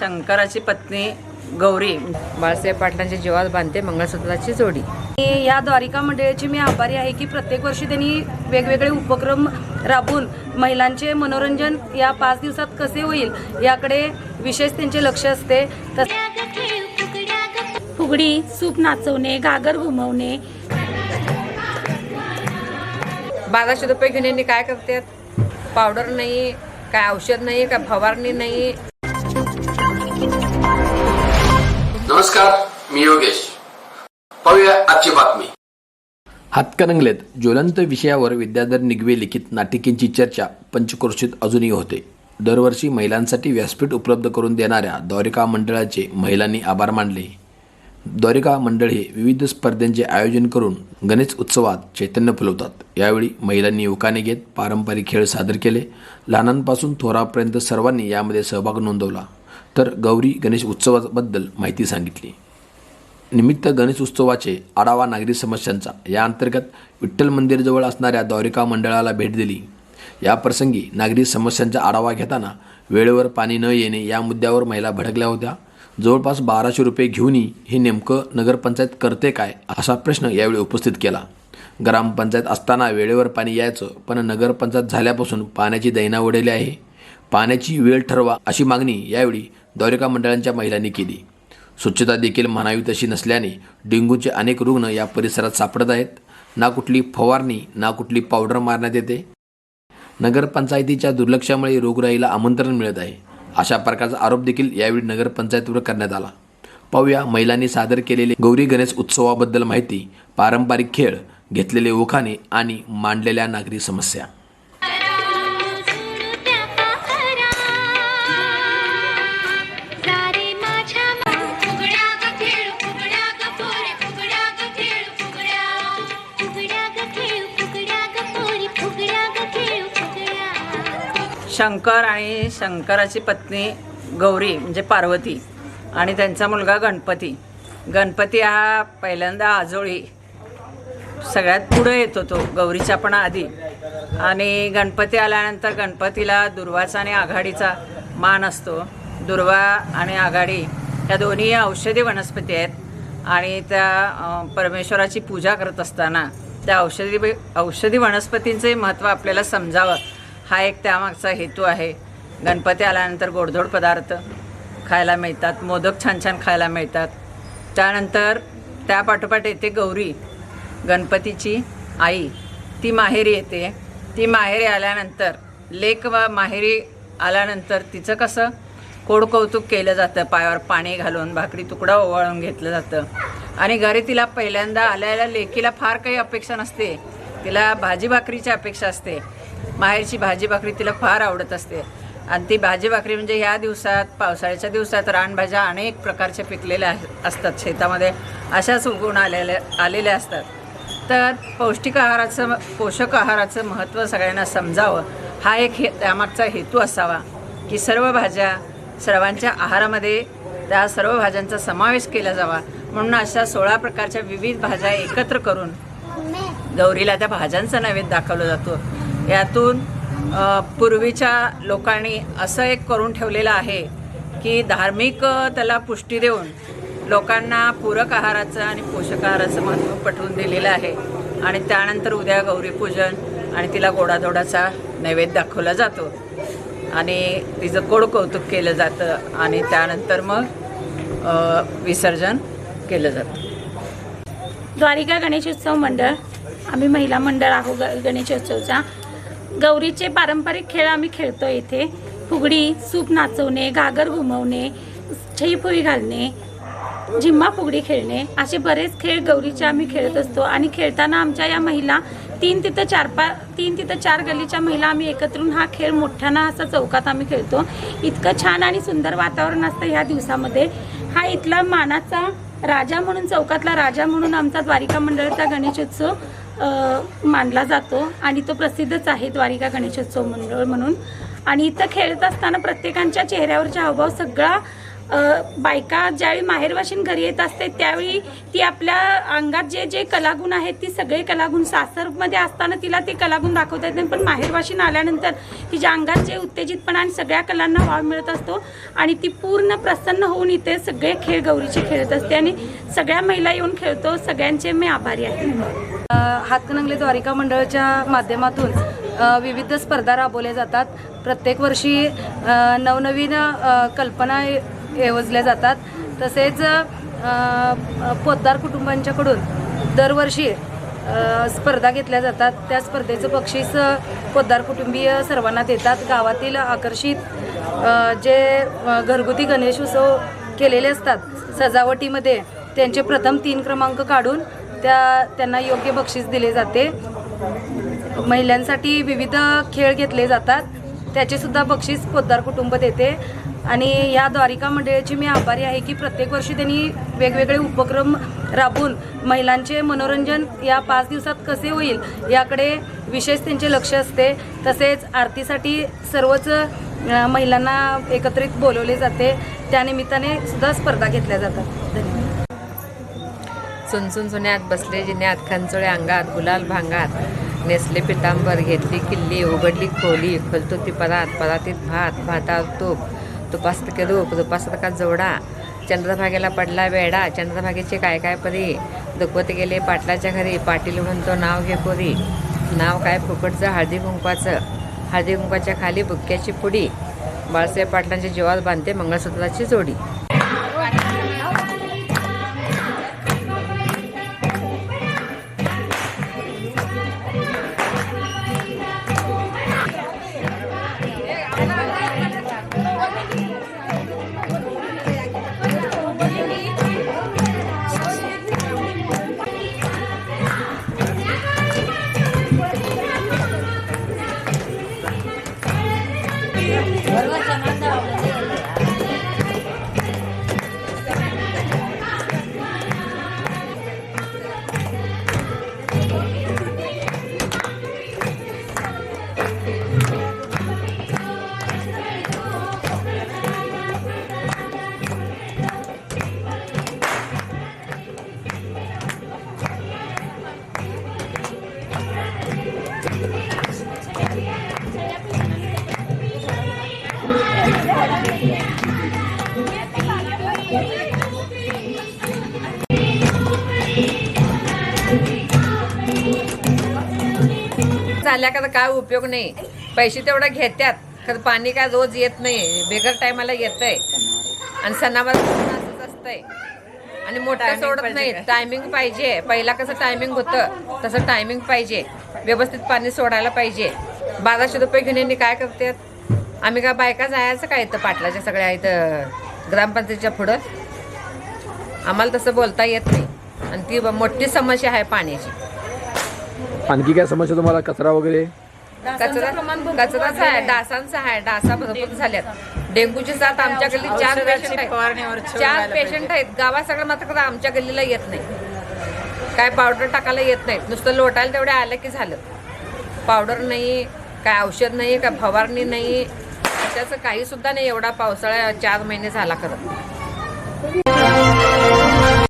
शंकराची पत्नी गौरी बाळासाहेब पाटलांच्या जीवात बांधते मंगळसूत्राची जोडी. या द्वारिका मंडळाची मी आभारी आहे की प्रत्येक वर्षी त्यांनी वेगवेगळे उपक्रम राबवून महिलांचे मनोरंजन या पाच दिवसात कसे होईल याकडे विशेष त्यांचे लक्ष असते. तस फुगडी सूप नाचवणे घागर घुमवणे. बाराशे रुपये घेऊन यांनी काय करतात? पावडर नाही काय औषध नाही काय फवारणी नाही. नमस्कार मी योगेश. पाहूया आजची बातमी. हातकणंगलेत ज्वलंत विषयावर विद्याधर निगवे लिखित नाटिकेंची चर्चा पंचक्रोशीत अजूनही होते. दरवर्षी महिलांसाठी व्यासपीठ उपलब्ध करून देणाऱ्या द्वारिका मंडळाचे महिलांनी आभार मानले. द्वारिका मंडळ हे विविध स्पर्धांचे आयोजन करून गणेश उत्सवात चैतन्य फुलवतात. यावेळी महिलांनी युवकाने घेत पारंपरिक खेळ सादर केले. लहानांपासून थोरापर्यंत सर्वांनी यामध्ये सहभाग नोंदवला. तर गौरी गणेश उत्सवाबद्दल माहिती सांगितली. निमित्त गणेश उत्सवाचे आढावा नागरी समस्यांचा. या अंतर्गत विठ्ठल मंदिरजवळ असणाऱ्या द्वारिका मंडळाला भेट दिली. या प्रसंगी नागरी समस्यांचा आढावा घेताना वेळेवर पाणी न येणे या मुद्द्यावर महिला भडकल्या होत्या. जवळपास बाराशे रुपये घेऊनही हे नेमकं नगरपंचायत करते काय असा प्रश्न यावेळी उपस्थित केला. ग्रामपंचायत असताना वेळेवर पाणी यायचं पण नगरपंचायत झाल्यापासून पाण्याची दैना उडेली आहे. पाण्याची वेळ ठरवा अशी मागणी यावेळी द्वारिका मंडळांच्या महिलांनी केली. स्वच्छता देखील म्हणावी तशी नसल्याने डेंग्यूचे अनेक रुग्ण या परिसरात सापडत आहेत. ना कुठली फवारणी ना कुठली पावडर मारण्यात येते. नगरपंचायतीच्या दुर्लक्षामुळे रोगराईला आमंत्रण मिळत आहे. अशा प्रकारचा आरोप देखील यावेळी नगरपंचायतीवर करण्यात आला. पाहूया महिलांनी सादर केलेले गौरी गणेश उत्सवाबद्दल माहिती पारंपरिक खेळ घेतलेले ओखाने आणि मांडलेल्या नागरी समस्या. शंकर आणि शंकराची पत्नी गौरी म्हणजे पार्वती आणि त्यांचा मुलगा गणपती. गणपती हा पहिल्यांदा आजोळी सगळ्यात पुढं येतो तो गौरीच्या पण आधी. आणि गणपती आल्यानंतर गणपतीला दुर्वाचा आणि आघाडीचा मान असतो. दुर्वा आणि आघाडी या दोन्ही औषधी वनस्पती आहेत. आणि त्या परमेश्वराची पूजा करत असताना त्या औषधी औषधी वनस्पतींचंही महत्त्व आपल्याला समजावं. हा एक त्यामागचा हेतू आहे. गणपती आल्यानंतर गोडधोड पदार्थ खायला मिळतात मोदक छान छान खायला मिळतात. त्यानंतर त्या पाठोपाठ येते गौरी गणपतीची आई ती माहेरी येते. ती माहेरी आल्यानंतर लेक व माहेरी आल्यानंतर तिचं कसं कोड कौतुक केलं जातं. पायावर पाणी घालून भाकरी तुकडा ओवाळून घेतलं जातं. आणि घरी तिला पहिल्यांदा आल्याला लेकीला फार काही अपेक्षा नसते. तिला भाजी भाकरीची अपेक्षा असते. माहेरची भाजी भाकरी तिला फार आवडत असते. आणि ती भाजी भाकरी म्हणजे ह्या दिवसात पावसाळ्याच्या दिवसात रानभाज्या अनेक प्रकारच्या पिकलेल्या असतात. शेतामध्ये अशाच उगवून आलेल्या आलेल्या असतात. तर पौष्टिक आहाराचं पोषक आहाराचं महत्त्व सगळ्यांना समजावं. हा एक हे त्यामागचा हेतू असावा की सर्व भाज्या सर्वांच्या आहारामध्ये त्या सर्व भाज्यांचा समावेश केला जावा. म्हणून अशा सोळा प्रकारच्या विविध भाज्या एकत्र करून गौरीला त्या भाज्यांचा नैवेद्य दाखवला जातो. यातून पूर्वीच्या लोकांनी असं एक करून ठेवलेलं आहे की धार्मिक त्याला पुष्टी देऊन लोकांना पूरक आहाराचं आणि पोषक आहाराचं महत्त्व पटवून दिलेलं आहे. आणि त्यानंतर उद्या गौरीपूजन आणि तिला गोडाधोडाचा नैवेद्य दाखवला जातो. आणि तिचं गोड कौतुक केलं जातं आणि त्यानंतर मग विसर्जन केलं जातं. द्वारिका गणेशोत्सव मंडळ. आम्ही महिला मंडळ आहो ग गणेशोत्सवचा. गौरीचे पारंपरिक खेळ आम्ही खेळतो इथे. फुगडी सूप नाचवणे घागर घुमवणे छईफुई घालणे झिम्मा फुगडी खेळणे. असे बरेच खेळ गौरीचे आम्ही खेळत असतो. आणि खेळताना आमच्या या महिला तीन तिथं चार पा तीन तिथं चार गल्लीच्या महिला आम्ही एकत्रून हा खेळ मोठ्यानं असा चौकात आम्ही खेळतो. इतकं छान आणि सुंदर वातावरण असतं ह्या दिवसामध्ये. हा इथला मानाचा राजा म्हणून चौकातला राजा म्हणून आमचा द्वारिका मंडळाचा गणेशोत्सव. मानला जातो आणि तो प्रसिद्धच आहे द्वारिका गणेशोत्सव मंडळ म्हणून. आणि इथं खेळत असताना प्रत्येकांच्या चेहऱ्यावरचा हावभाव सगळा बायका ज्यावेळी माहेरवाशीन घरी येत असते त्यावेळी ती आपल्या अंगात जे जे कलागुण आहेत ती सगळे कलागुण सासरमध्ये असताना तिला ते कलागुण दाखवता येत नाही. पण माहेरवाशीन आल्यानंतर तिच्या अंगात जे उत्तेजितपणा आणि सगळ्या कलांना वाव मिळत असतो आणि ती पूर्ण प्रसन्न होऊन इथे सगळे खेळ गौरीचे खेळत असते आणि सगळ्या महिला येऊन खेळतो. सगळ्यांचे मी आभारी आहे. हातकणंगले द्वारिका मंडळाच्या माध्यमातून विविध स्पर्धा राबवल्या जातात. प्रत्येक वर्षी नवनवीन कल्पना ए- जातात. तसेच पोद्दार कुटुंबांच्याकडून दरवर्षी स्पर्धा घेतल्या जातात. त्या स्पर्धेचं बक्षीस पोद्दार कुटुंबीय सर्वांना देतात. गावातील आकर्षित जे घरगुती गणेश उत्सव केलेले असतात सजावटीमध्ये त्यांचे प्रथम तीन क्रमांक काढून त्या त्यांना योग्य बक्षीस दिले जाते. महिलांसाठी विविध खेळ घेतले जातात. त्याचेसुद्धा बक्षीस पोद्दार कुटुंब देते. आणि या द्वारिका मंडळाची मी आभारी आहे की प्रत्येक वर्षी त्यांनी वेगवेगळे उपक्रम राबवून महिलांचे मनोरंजन या पाच दिवसात कसे होईल याकडे विशेष त्यांचे लक्ष असते. तसेच आरतीसाठी सर्वच महिलांना एकत्रित बोलवले जाते. त्यानिमित्ताने सुद्धा स्पर्धा घेतल्या जातात. धन्यवाद. चुनचुन बसले बसले जिन्यात खंचोळे अंगात गुलाल भांगात. नेसले पितांबर घेतली किल्ली उघडली खोली खोलतो ती परात परातीत भात भातात तूप. तुपास्त के रूप का जोडा. चंद्रभागेला पडला वेडा. चंद्रभागेचे काय काय परी? दुखवत गेले पाटलाच्या घरी. पाटील म्हणतो नाव घे पोरी. नाव काय? फुकटचं हळदी कुंकवाचं. हळदी कुंकवाच्या खाली बुक्क्याची पुडी. बाळासाहेब पाटलांच्या जीवात बांधते मंगळसूत्राची जोडी. झाल्या का तर काय उपयोग नाही. पैसे तेवढं घेत्यात खरं पाणी काय रोज येत नाही बेगर टायमाला येत आहे आणि सणावर असंच असतंय. आणि मोठं सोडत नाही टायमिंग पाहिजे. पहिला कसं टायमिंग होतं तसं टायमिंग पाहिजे. व्यवस्थित पाणी सोडायला पाहिजे. बाराशे रुपये घेऊन यांनी काय करतात? आम्ही का बायका जायचं काय इथं पाटलाच्या सगळ्या इथं ग्रामपंचायतीच्या पुढं? आम्हाला तसं बोलता येत नाही. आणि ती मोठी समस्या आहे पाण्याची. आणखी काय समस्या तुम्हाला? कचरा वगैरे? कचरा कचराचा आहे. डासांचा आहे. डासा भरपूर झाल्यात. डेंग्यूची साथ आमच्या गल्लीत चार पेशंट आहेत. चार पेशंट आहेत. गावात सगळं मात्र आमच्या गल्लीला येत नाही. काय पावडर टाकायला येत नाही नुसतं लोटायला तेवढे आलं की झालं. पावडर नाही काय औषध नाही काय फवारणी नाही. कशाचं काही सुद्धा नाही. एवढा पावसाळा चार महिने झाला खरं.